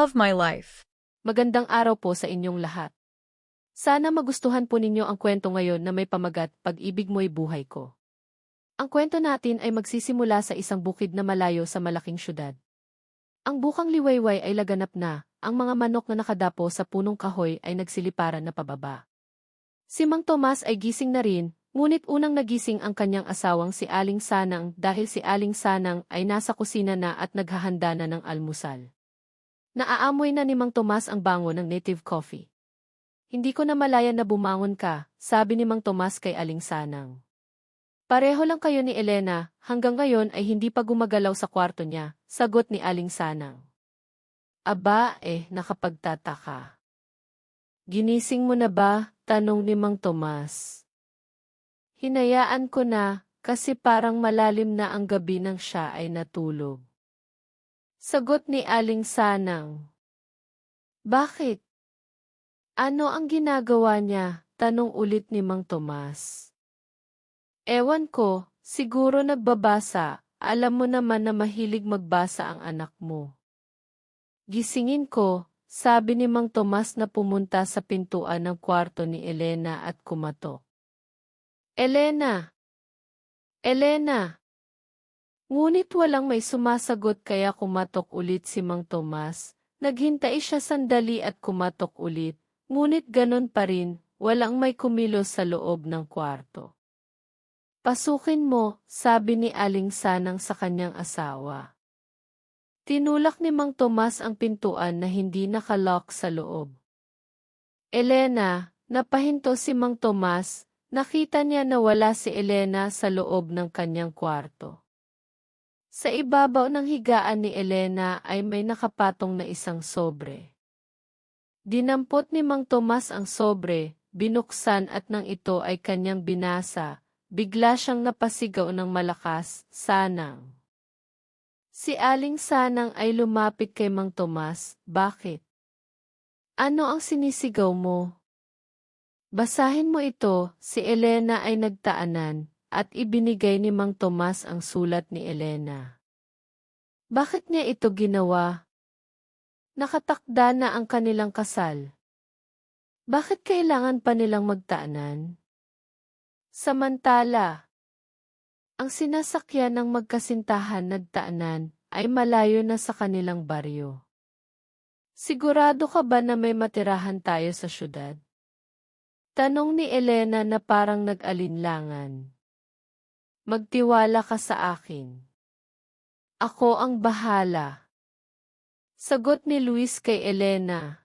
Love, my life. Magandang araw po sa inyong lahat. Sana magustuhan po ninyo ang kwento ngayon na may pamagat Pag-ibig mo'y buhay ko. Ang kwento natin ay magsisimula sa isang bukid na malayo sa malaking syudad. Ang bukang liwayway ay laganap na, ang mga manok na nakadapo sa punong kahoy ay nagsiliparan na pababa. Si Mang Tomas ay gising na rin, ngunit unang nagising ang kanyang asawang si Aling Sanang dahil si Aling Sanang ay nasa kusina na at naghahanda na ng almusal. Naaamoy na ni Mang Tomas ang bango ng native coffee. Hindi ko na malaya na bumangon ka, sabi ni Mang Tomas kay Aling Sanang. Pareho lang kayo ni Elena, hanggang ngayon ay hindi pa gumagalaw sa kwarto niya, sagot ni Aling Sanang. Aba eh, nakapagtataka. Ginising mo na ba? Tanong ni Mang Tomas. Hinayaan ko na, kasi parang malalim na ang gabi nang siya ay natulog. Sagot ni Aling Sanang. Bakit? Ano ang ginagawa niya? Tanong ulit ni Mang Tomas. Ewan ko, siguro nagbabasa, alam mo naman na mahilig magbasa ang anak mo. Gisingin ko, sabi ni Mang Tomas na pumunta sa pintuan ng kwarto ni Elena at kumatok. Elena! Elena! Ngunit walang may sumasagot kaya kumatok ulit si Mang Tomas. Naghintay siya sandali at kumatok ulit, ngunit ganon pa rin, walang may kumilos sa loob ng kwarto. Pasukin mo, sabi ni Aling Sanang sa kanyang asawa. Tinulak ni Mang Tomas ang pintuan na hindi nakalock sa loob. Elena, napahinto si Mang Tomas, nakita niya na wala si Elena sa loob ng kanyang kwarto. Sa ibabaw ng higaan ni Elena ay may nakapatong na isang sobre. Dinampot ni Mang Tomas ang sobre, binuksan at nang ito ay kanyang binasa, bigla siyang napasigaw ng malakas, Sanang. Si Aling Sanang ay lumapit kay Mang Tomas, bakit? Ano ang sinisigaw mo? Basahin mo ito, si Elena ay nagtaanan, at ibinigay ni Mang Tomas ang sulat ni Elena. Bakit niya ito ginawa? Nakatakda na ang kanilang kasal. Bakit kailangan pa nilang magtaanan? Samantala, ang sinasakyan ng magkasintahan nagtaanan ay malayo na sa kanilang baryo. Sigurado ka ba na may matirahan tayo sa syudad? Tanong ni Elena na parang nag-alinlangan. Magtiwala ka sa akin. Ako ang bahala. Sagot ni Luis kay Elena.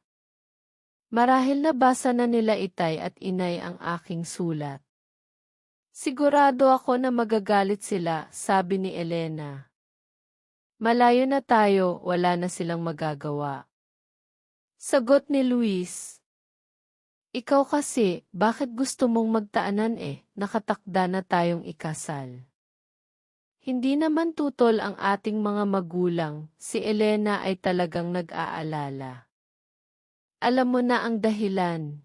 Marahil nabasa na nila itay at inay ang aking sulat. Sigurado ako na magagalit sila, sabi ni Elena. Malayo na tayo, wala na silang magagawa. Sagot ni Luis. Ikaw kasi, bakit gusto mong magtaanan eh, nakatakda na tayong ikasal. Hindi naman tutol ang ating mga magulang, si Elena ay talagang nag-aalala. Alam mo na ang dahilan.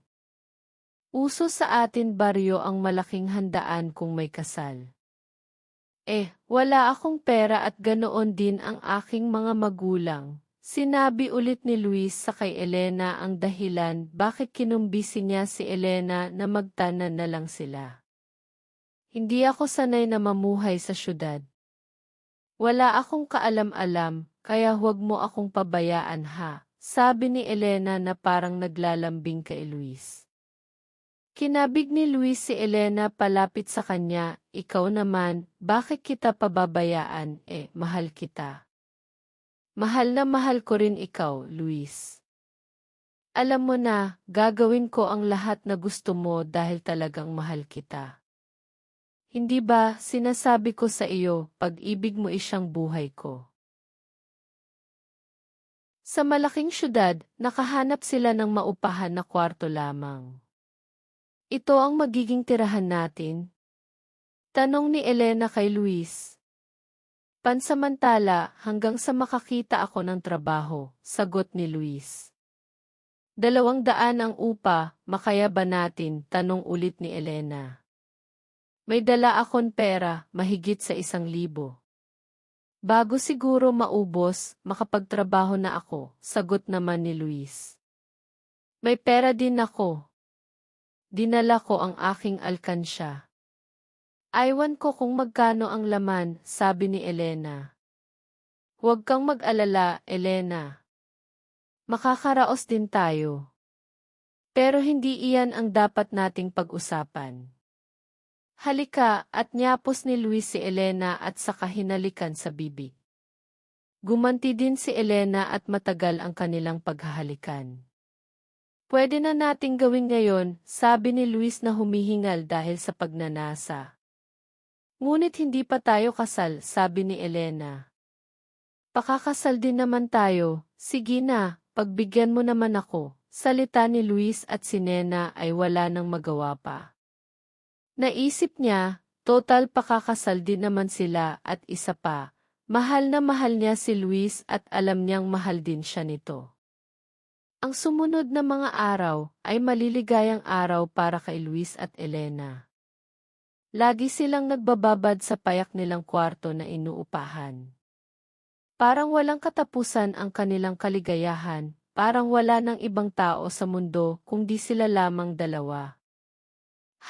Uso sa atin baryo ang malaking handaan kung may kasal. Eh, wala akong pera at ganoon din ang aking mga magulang, Sinabi ulit ni Luis sa kay Elena ang dahilan bakit kinumbisi niya si Elena na magtanan na lang sila. Hindi ako sanay na mamuhay sa syudad. Wala akong kaalam-alam, kaya huwag mo akong pabayaan ha, sabi ni Elena na parang naglalambing kay Luis. Kinabig ni Luis si Elena palapit sa kanya, ikaw naman, bakit kita pababayaan, eh, mahal kita. Mahal na mahal ko rin ikaw, Luis. Alam mo na, gagawin ko ang lahat na gusto mo dahil talagang mahal kita. Hindi ba, sinasabi ko sa iyo, pag-ibig mo isyang buhay ko. Sa malaking syudad, nakahanap sila ng maupahan na kwarto lamang. Ito ang magiging tirahan natin? Tanong ni Elena kay Luis. Pansamantala, hanggang sa makakita ako ng trabaho, sagot ni Luis. Dalawang daan ang upa, makaya ba natin, tanong ulit ni Elena. May dala akong pera, mahigit sa isang libo. Bago siguro maubos, makapagtrabaho na ako, sagot naman ni Luis. May pera din ako. Dinala ko ang aking alkansya. Aywan ko kung magkano ang laman, sabi ni Elena. Huwag kang mag-alala, Elena. Makakaraos din tayo. Pero hindi iyan ang dapat nating pag-usapan. Halika at nyapos ni Luis si Elena at saka hinalikan sa bibig. Gumanti din si Elena at matagal ang kanilang paghahalikan. Pwede na nating gawin ngayon, sabi ni Luis na humihingal dahil sa pagnanasa. Ngunit hindi pa tayo kasal, sabi ni Elena. Pakakasal din naman tayo, sige na, pagbigyan mo naman ako. Salita ni Luis at si Nena ay wala nang magawa pa. Naisip niya, total pakakasal din naman sila at isa pa, mahal na mahal niya si Luis at alam niyang mahal din siya nito. Ang sumunod na mga araw ay maliligayang araw para kay Luis at Elena. Lagi silang nagbababad sa payak nilang kwarto na inuupahan. Parang walang katapusan ang kanilang kaligayahan, parang wala ng ibang tao sa mundo kung di sila lamang dalawa.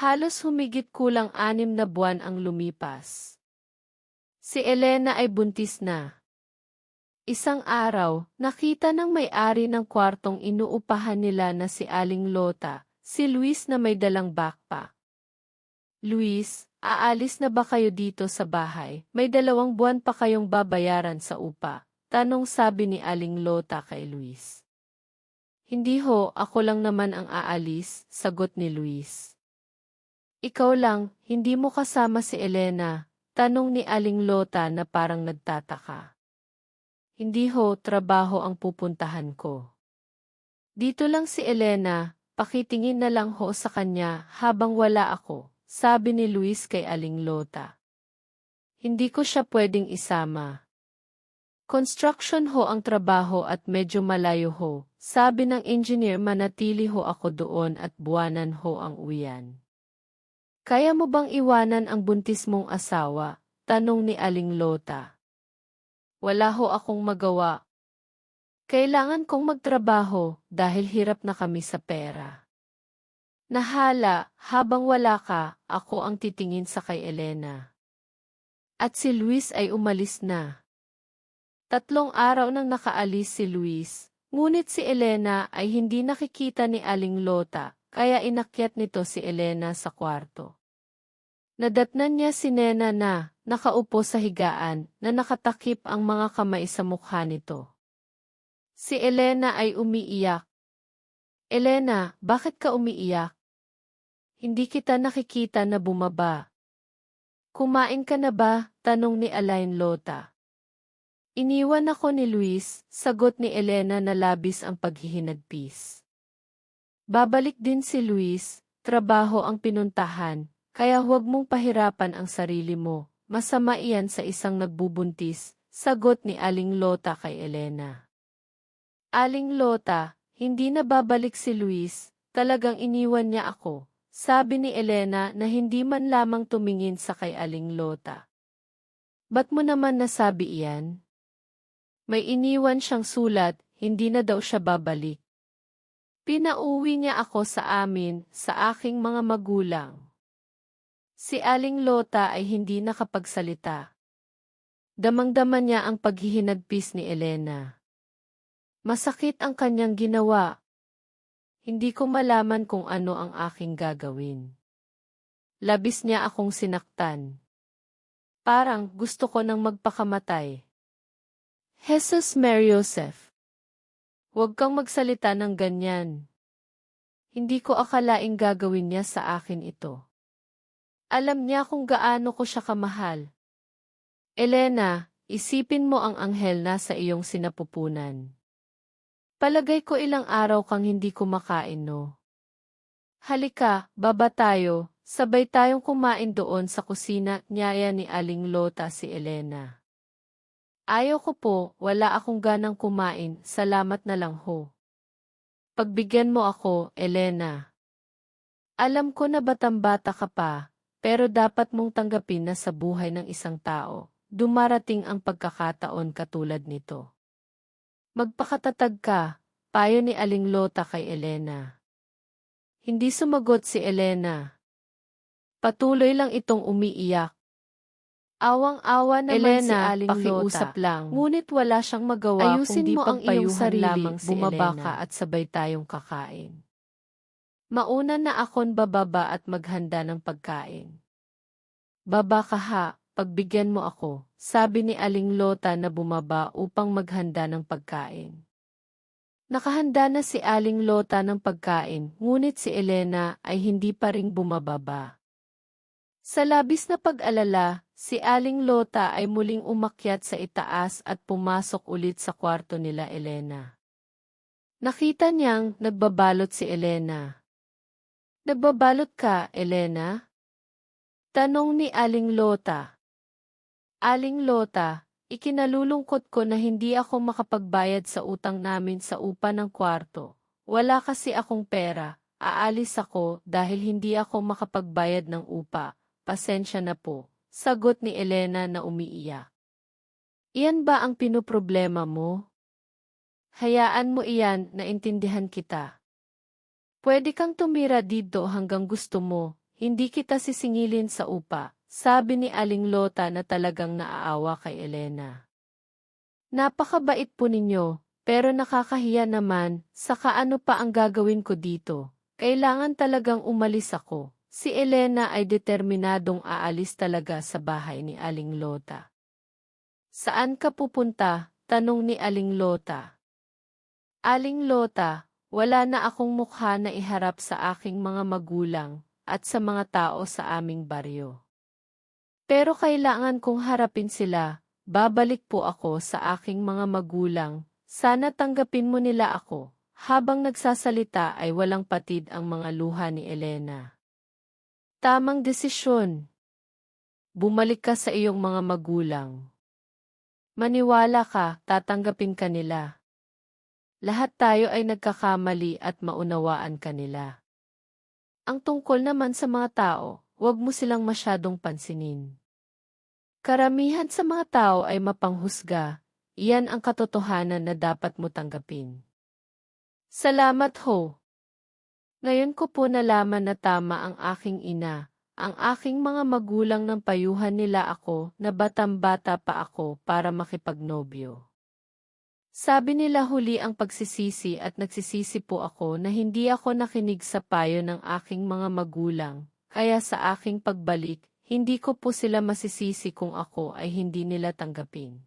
Halos humigit kulang anim na buwan ang lumipas. Si Elena ay buntis na. Isang araw, nakita ng may-ari ng kwartong inuupahan nila na si Aling Lota, si Luis na may dalang backpack. Luis, aalis na ba kayo dito sa bahay? May dalawang buwan pa kayong babayaran sa upa. Tanong sabi ni Aling Lota kay Luis. Hindi ho, ako lang naman ang aalis, sagot ni Luis. Ikaw lang, hindi mo kasama si Elena, tanong ni Aling Lota na parang nagtataka. Hindi ho, trabaho ang pupuntahan ko. Dito lang si Elena, pakitingin na lang ho sa kanya habang wala ako, sabi ni Luis kay Aling Lota. Hindi ko siya pwedeng isama. Construction ho ang trabaho at medyo malayo ho, sabi ng engineer manatili ho ako doon at buwanan ho ang uyan. Kaya mo bang iwanan ang buntis mong asawa? Tanong ni Aling Lota. Wala ho akong magawa. Kailangan kong magtrabaho dahil hirap na kami sa pera. Nahala, habang wala ka, ako ang titingin sa kay Elena. At si Luis ay umalis na. Tatlong araw nang nakaalis si Luis, ngunit si Elena ay hindi nakikita ni Aling Lota, kaya inakyat nito si Elena sa kwarto. Nadatnan niya si Nena na, nakaupo sa higaan, na nakatakip ang mga kamay sa mukha nito. Si Elena ay umiiyak. Elena, bakit ka umiiyak? Hindi kita nakikita na bumaba. Kumain ka na ba? Tanong ni Alain Lota. Iniwan ako ni Luis, sagot ni Elena na labis ang paghihinagpis. Babalik din si Luis, trabaho ang pinuntahan, kaya huwag mong pahirapan ang sarili mo, masama iyan sa isang nagbubuntis, sagot ni Aling Lota kay Elena. Aling Lota, hindi na babalik si Luis, talagang iniwan niya ako, sabi ni Elena na hindi man lamang tumingin sa kay Aling Lota. Ba't mo naman nasabi iyan? May iniwan siyang sulat, hindi na daw siya babalik. Pinauwi niya ako sa amin, sa aking mga magulang. Si Aling Lota ay hindi nakapagsalita. Damang-dama niya ang paghihinagpis ni Elena. Masakit ang kanyang ginawa. Hindi ko malaman kung ano ang aking gagawin. Labis niya akong sinaktan. Parang gusto ko nang magpakamatay. Jesus Mary Joseph. Huwag kang magsalita ng ganyan. Hindi ko akalaing gagawin niya sa akin ito. Alam niya kung gaano ko siya kamahal. Elena, isipin mo ang anghel na sa iyong sinapupunan. Palagay ko ilang araw kang hindi kumakain no. Halika, baba tayo, sabay tayong kumain doon sa kusina, niyaya ni Aling Lota si Elena. Ayaw ko po, wala akong ganang kumain, salamat na lang ho. Pagbigyan mo ako, Elena. Alam ko na batang-bata ka pa, pero dapat mong tanggapin na sa buhay ng isang tao, dumarating ang pagkakataon katulad nito. Magpakatatag ka, payo ni Aling Lota kay Elena. Hindi sumagot si Elena. Patuloy lang itong umiiyak. Awang-awa naman Elena, si Aling pakiusap Lota. lang. Ngunit wala siyang magawa Ayusin kundi mo ang iyong sarili, lamang si bumaba Elena. ka at sabay tayong kakain. Mauna na akon bababa at maghanda ng pagkain. Baba ka ha, pagbigyan mo ako, sabi ni Aling Lota na bumaba upang maghanda ng pagkain. Nakahanda na si Aling Lota ng pagkain, ngunit si Elena ay hindi pa ring bumababa. Sa labis na pag-alala, si Aling Lota ay muling umakyat sa itaas at pumasok ulit sa kwarto nila Elena. Nakita niyang nagbabalot si Elena. Nagbabalot ka, Elena? Tanong ni Aling Lota. Aling Lota, ikinalulungkot ko na hindi ako makapagbayad sa utang namin sa upa ng kwarto. Wala kasi akong pera, aalis ako dahil hindi ako makapagbayad ng upa. Pasensya na po, sagot ni Elena na umiiyak. Iyan ba ang pinoproblema mo? Hayaan mo iyan, naintindihan kita. Pwede kang tumira dito hanggang gusto mo, hindi kita sisingilin sa upa, sabi ni Aling Lota na talagang naaawa kay Elena. Napakabait po ninyo, pero nakakahiya naman, saka ano pa ang gagawin ko dito? Kailangan talagang umalis ako. Si Elena ay determinadong aalis talaga sa bahay ni Aling Lota. Saan ka pupunta? Tanong ni Aling Lota. Aling Lota, wala na akong mukha na iharap sa aking mga magulang at sa mga tao sa aming baryo. Pero kailangan kong harapin sila, babalik po ako sa aking mga magulang, sana tanggapin mo nila ako. Habang nagsasalita ay walang patid ang mga luha ni Elena. Tamang desisyon. Bumalik ka sa iyong mga magulang. Maniwala ka, tatanggapin ka nila. Lahat tayo ay nagkakamali at maunawaan ka nila. Ang tungkol naman sa mga tao, huwag mo silang masyadong pansinin. Karamihan sa mga tao ay mapanghusga, iyan ang katotohanan na dapat mo tanggapin. Salamat ho. Ngayon ko po nalaman na tama ang aking ina, ang aking mga magulang ng payuhan nila ako na batang-bata pa ako para makipagnobyo. Sabi nila huli ang pagsisisi at nagsisisi po ako na hindi ako nakinig sa payo ng aking mga magulang, kaya sa aking pagbalik, hindi ko po sila masisisi kung ako ay hindi nila tanggapin.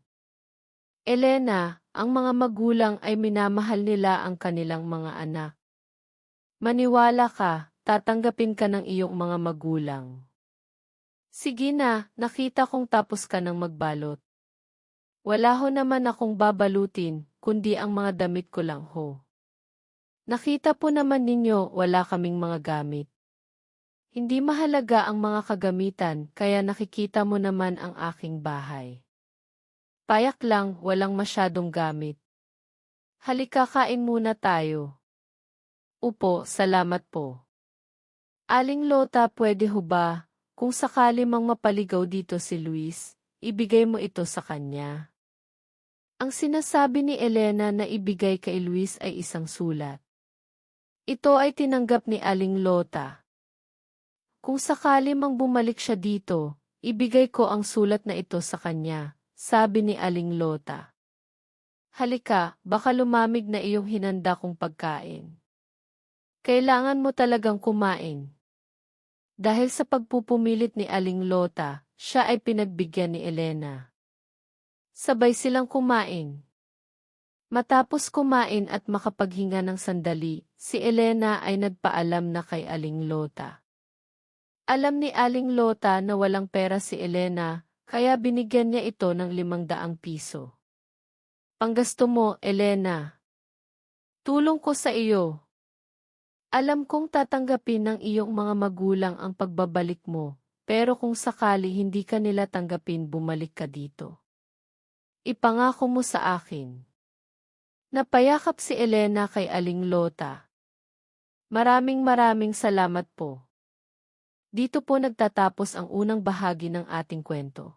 Elena, ang mga magulang ay minamahal nila ang kanilang mga anak. Maniwala ka, tatanggapin ka ng iyong mga magulang. Sige na, nakita kong tapos ka ng magbalot. Wala ho naman akong babalutin, kundi ang mga damit ko lang ho. Nakita po naman ninyo, wala kaming mga gamit. Hindi mahalaga ang mga kagamitan, kaya nakikita mo naman ang aking bahay. Payak lang, walang masyadong gamit. Halika kain muna tayo. Upo, salamat po. Aling Lota pwede ho ba, kung sakali mang mapaligaw dito si Luis, ibigay mo ito sa kanya. Ang sinasabi ni Elena na ibigay kay Luis ay isang sulat. Ito ay tinanggap ni Aling Lota. Kung sakali mang bumalik siya dito, ibigay ko ang sulat na ito sa kanya, sabi ni Aling Lota. Halika, baka lumamig na iyong hinanda kong pagkain. Kailangan mo talagang kumain. Dahil sa pagpupumilit ni Aling Lota, siya ay pinagbigyan ni Elena. Sabay silang kumain. Matapos kumain at makapaghinga ng sandali, si Elena ay nagpaalam na kay Aling Lota. Alam ni Aling Lota na walang pera si Elena, kaya binigyan niya ito ng limang daang piso. Panggasto mo, Elena. Tulong ko sa iyo, alam kong tatanggapin ng iyong mga magulang ang pagbabalik mo, pero kung sakali hindi ka nila tanggapin bumalik ka dito. Ipangako mo sa akin. Napayakap si Elena kay Aling Lota. Maraming maraming salamat po. Dito po nagtatapos ang unang bahagi ng ating kwento.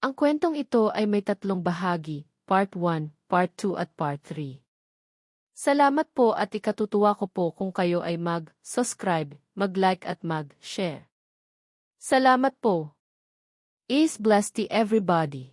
Ang kwentong ito ay may tatlong bahagi, Part 1, Part 2 at Part 3. Salamat po at ikatutuwa ko po kung kayo ay mag-subscribe, mag-like at mag-share. Salamat po. Is blessed everybody.